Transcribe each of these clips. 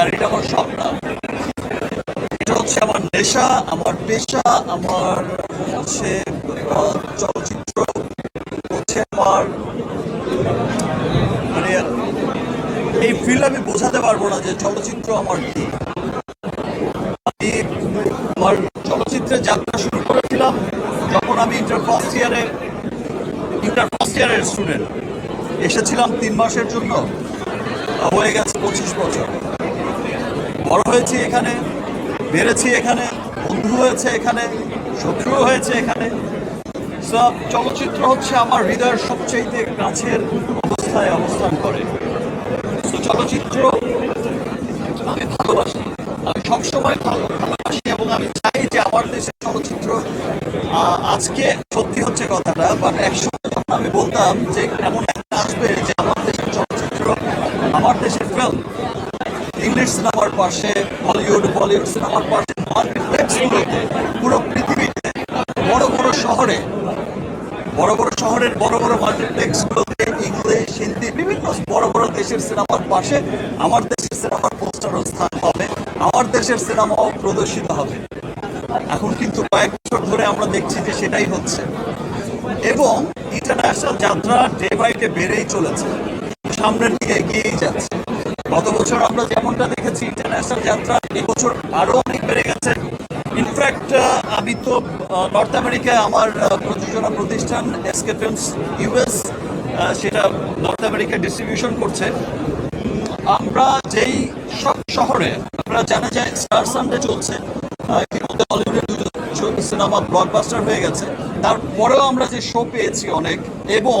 আর এটা আমার শখ না এটা হচ্ছে আমার নেশা, আমার পেশা, আমার হচ্ছে চলচ্চিত্র, হচ্ছে আমার মানে এই ফিল্ড আমি বোঝাতে পারব না যে চলচ্চিত্র আমার কি। আমি আমার চলচ্চিত্রের যাত্রা শুরু করেছিলাম যখন আমি ইন্টার ফার্স্ট ইয়ারে ইন্টার ফার্স্ট ইয়ারের স্টুডেন্ট এসেছিলাম তিন মাসের জন্য, হয়ে গেছে পঁচিশ বছর। বড় হয়েছি এখানে, বেড়েছি এখানে, বন্ধু হয়েছে এখানে শত্রু হয়েছে এখানে। সব চলচ্চিত্র হচ্ছে আমার হৃদয়ের সবচেয়ে কাছের অবস্থায় অবস্থান করে। চলচ্চিত্র আমি ভালোবাসি। আমি সবসময় ভালো ভালোবাসি এবং আমি চাই যে আমার দেশের চলচ্চিত্র আজকে সত্যি হচ্ছে কথাটা বাট একসময় যখন আমি বলতাম যে এমন একটা আসবে যে আমার দেশের চলচ্চিত্র, আমার দেশের ফিল্ম ইংলিশ সিনেমার পাশে হলিউড বলিউড সিনেমার পাশে মাল্টিপ্লেক্সগুলোতে পুরো পৃথিবীতে, বড় বড় শহরে, বড় বড় শহরের বড় বড় মাল্টিপ্লেক্সগুলোতে ইংলিশ হিন্দি বিভিন্ন বড় বড় দেশের সিনেমার পাশে আমার দেশের সিনেমার পোস্টারও স্থান হবে, আমার দেশের সিনেমাও প্রদর্শিত হবে। এখন কিন্তু কয়েক বছর ধরে আমরা দেখছি যে সেটাই হচ্ছে। এবং ইন্টারন্যাশনাল যাত্রা ডে বাই ডে বেড়েই চলেছে, সামনের দিকে এগিয়েই যাচ্ছে। গত বছর আমরা যেমনটা দেখেছি ইন্টারন্যাশনাল যাত্রা এবছর আরও অনেক বেড়ে গেছে। ইনফ্যাক্ট আমি তো নর্থ আমেরিকায় আমার প্রযোজনা প্রতিষ্ঠান এসকে ফিল্মস ইউএস সেটা নর্থ আমেরিকা ডিস্ট্রিবিউশন করছে। আমরা যেই সব শহরে, আমরা জানা যায় স্টার সানডে চলছে। ইতিমধ্যে হলিউডের সিনেমা ব্লকবাস্টার হয়ে গেছে। তারপরেও আমরা যে শো পেয়েছি অনেক, এবং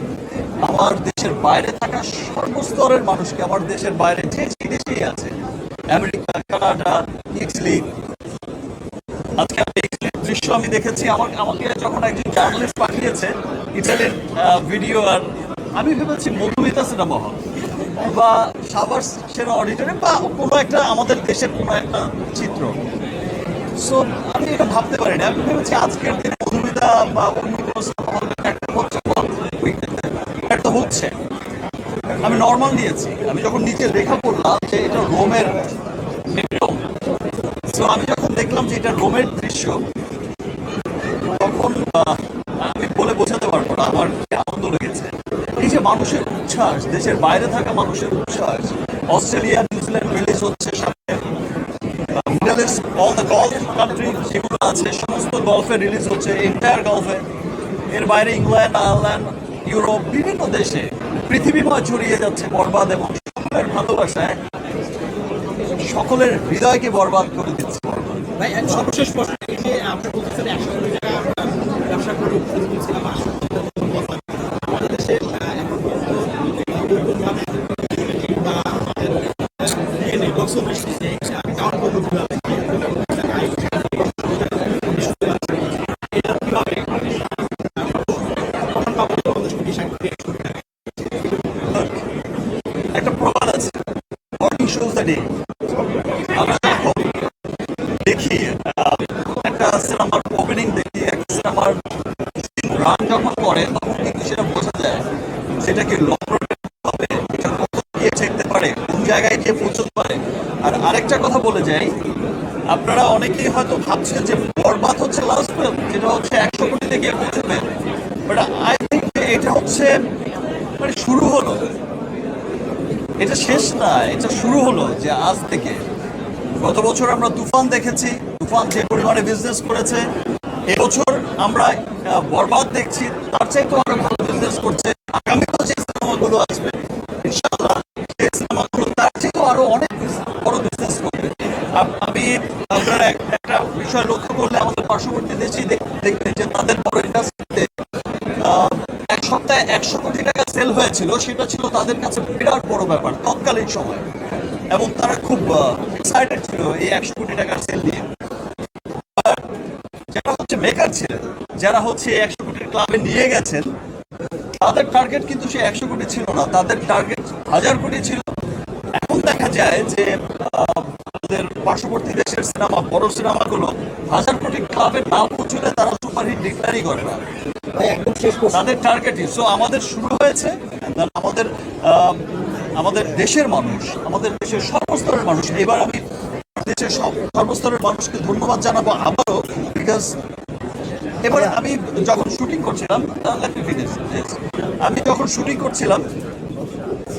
আমার দেশের বাইরে থাকা সর্বস্তরের মানুষকে আমার দেশের বাইরে যে দেশেই আছে, আমেরিকা, কানাডা ইটালি আজকে আমি ইটালির দৃশ্য আমি দেখেছি আমার আমাকে যখন একজন জার্নালিস্ট পাঠিয়েছে ইটালির ভিডিও, আর আমি ভেবেছি মধুমিতা সিনেমা হল বা সাবার সেরা অডিটরে বা কোনো একটা আমাদের দেশের কোনো একটা চিত্র। সো আমি এটা ভাবতে পারি না আমি ভেবেছি আজকের দিনে মধুমিতা বা অন্য কোনো সিনেমা হলে একটা হচ্ছে weekend-এ একটা হচ্ছে আমি নর্মাল নিয়েছি আমি যখন নিচে লেখা পড়লাম যে এটা রোমের রোম সো আমি যখন দেখলাম যে এটা রোমের দৃশ্য, তখন আমি বলে বোঝাতে পারব না আমার আনন্দ লেগেছে। এই যে মানুষের উচ্ছ্বাস, দেশের বাইরে থাকা মানুষের উচ্ছ্বাস, অস্ট্রেলিয়া নিউজিল্যান্ড রিলিজ হচ্ছে আছে, সমস্ত গলফে রিলিজ হচ্ছে এন্টায়ার গলফে এর বাইরে ইংল্যান্ড, আয়ারল্যান্ড ইউরোপ, বিভিন্ন দেশে পৃথিবীময় ছড়িয়ে যাচ্ছে বরবাদ এবং সকলের ভালোবাসায়। সকলের হৃদয়কে বরবাদ করে দিচ্ছে ভাই সর্বশেষ প্রশ্ন আমরা ব্যবসা ছিলাম আমাদের দেশে আহ, এখন পর্যন্ত নতুনভাবে বা আমাদের এনে বক্স অফিস আমি কাউন্ট করব কীভাবে এটা কীভাবে কখন পাবো পঞ্চাশ কোটি ষাট কোটি একশো কোটি টাকা একটা প্রবাদ আছে মর্নিং শোজ দ্য ডে আমরা যখন দেখি আহ, একটা সিনেমার ওপেনিং দেখি একটা সিনেমার রান যখন করে, তখন কিন্তু সেটা বোঝা যায় সেটা কি লং হবে, এটা কত গিয়ে ঠেকতে পারে, কোন জায়গায় গিয়ে পৌঁছতে পারে। আর আরেকটা কথা বলে যাই, আপনারা অনেকেই হয়তো ভাবছেন যে বরবাদ হচ্ছে লাস্ট ফিল্ম, যেটা হচ্ছে একশো কোটিতে গিয়ে পৌঁছবে। বাট আই থিঙ্ক এটা হচ্ছে মানে শুরু হলো। এটা শেষ না, এটা শুরু হলো যে আজ থেকে। গত বছর আমরা তুফান দেখেছি, তুফান যে পরিমাণে বিজনেস করেছে এবছর আমরা বরবাদ দেখছি, তার চাইতে আরও ভালো বিজনেস করছে। আগামীতেও যে সিনেমাগুলো আসবে, ইনশাআল্লাহ সেই সিনেমাগুলো তার চাইতেও আরও অনেক বড় বিজনেস করবে। আমি, আপনারা একটা বিষয় লক্ষ্য করলে আমাদের পার্শ্ববর্তী দেশেই দেখ- দেখবেন যে তাদের বড় ইন্ডাস্ট্রিতে এক সপ্তাহে একশো কোটি টাকা সেল হয়েছিল, সেটা ছিল তাদের কাছে বিরাট বড় ব্যাপার, তৎকালীন সময়। এবং তারা খুব এক্সাইটেড ছিল এই একশো কোটি টাকার সেল নিয়ে। ছিলেন যারা হচ্ছে একশো কোটির ক্লাবে নিয়ে গেছেন, তাদের টার্গেট কিন্তু সে একশো কোটি ছিল না, তাদের টার্গেট হাজার কোটি ছিল। এখন দেখা যায় যে আমাদের পার্শ্ববর্তী দেশের সিনেমা বড় সিনেমাগুলো হাজার কোটি ক্লাবের নাম পৌঁছলে তারা সুপারহিট ডিক্লারই করে না। তাদের টার্গেটই সো আমাদের শুরু হয়েছে আমাদের আমাদের দেশের মানুষ, আমাদের দেশের সর্বস্তরের মানুষ, এবার আমি দেশের সব সর্বস্তরের মানুষকে ধন্যবাদ জানাব আবারও বিকজ এবারে আমি যখন শুটিং করছিলাম. আমি যখন শুটিং করছিলাম,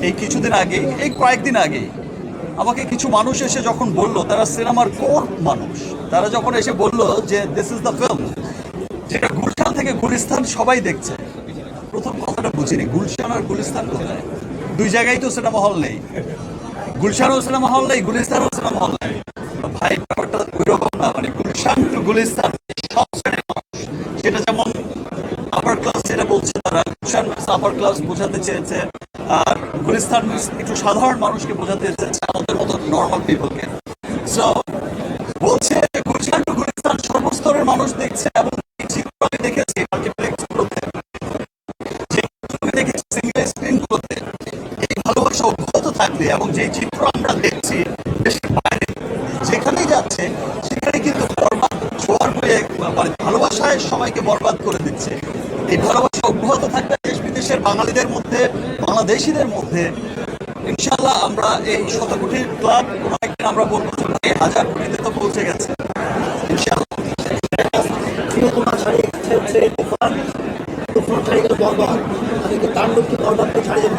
এই কিছুদিন আগে, এই কয়েকদিন আগে, আমাকে কিছু মানুষ এসে যখন বলল, তারা সিনেমার কোর মানুষ। তারা যখন এসে বলল যে দিস ইজ দ্য ফিল্ম যেটা গুলশান থেকে গুলিস্তান সবাই দেখছে। প্রথম কথাটা বুঝিনি, গুলশান আর গুলিস্তান কোথায়? দুই জায়গায় তো সিনেমা হল নেই। গুলশানও সিনেমা হল নেই, গুলিস্তানও সিনেমা হল নেই। ভাই, ব্যাপারটা ওই রকম না মানে গুলশান টু গুলিস্তান, সব শ্রেণির মানুষ সেটা যেমন আপার ক্লাস যেটা বলছে তারা গুলশান আপার ক্লাস বোঝাতে চেয়েছে, আর গুলিস্তান means একটু সাধারণ মানুষকে বোঝাতে চেয়েছে, আমাদের মতো নর্মাল পিপলকে সো বলছে গুলশান টু গুলিস্তান সর্বস্তরের মানুষ দেখছে এবং আমি দেখেছি এই ভালোবাসা থাকবে এবং যে চিত্র আমরা দেখছি যেখানেই যাচ্ছে, সেখানে কিন্তু মানে ভালোবাসায় সবাইকে বরবাদ করে দিচ্ছে। এই ভালোবাসা অব্যাহত থাকবে দেশ বিদেশের বাঙালিদের মধ্যে, বাংলাদেশিদের মধ্যে। ইনশাল্লাহ আমরা এই শত কোটির ক্লাব কোনো আমরা বলব হাজার কোটিতে তো পৌঁছে গেছে। ছাড়িয়ে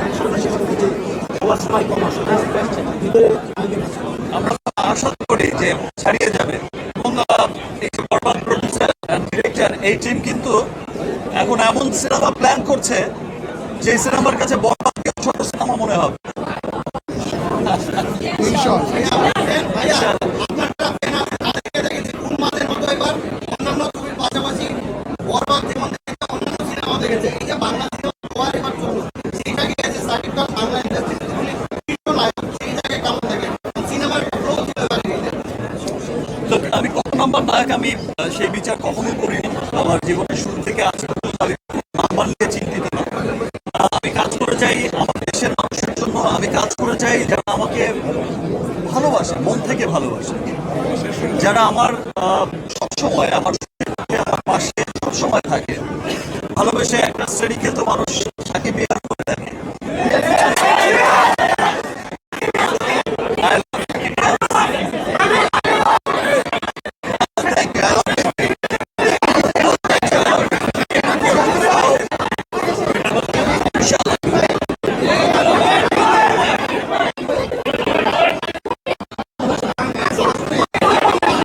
ভিতরে আমরা আশা করি যে ছাড়িয়ে যাবে। ডিরেক্টর এই টিম কিন্তু এখন এমন সিনেমা প্ল্যান করছে যে সিনেমার কাছে বরবাদকে ছোট সিনেমা মনে হবে। আমি কত নাম্বার নায়ক আমি সেই বিচার কখনো করিনি। আমার জীবনের শুরু থেকে আজ আমাকে ভালোবাসে। যারা আমার সবসময় আমার আমার পাশে সবসময় থাকে। ভালোবেসে একটা শ্রেণীকে তো মানুষ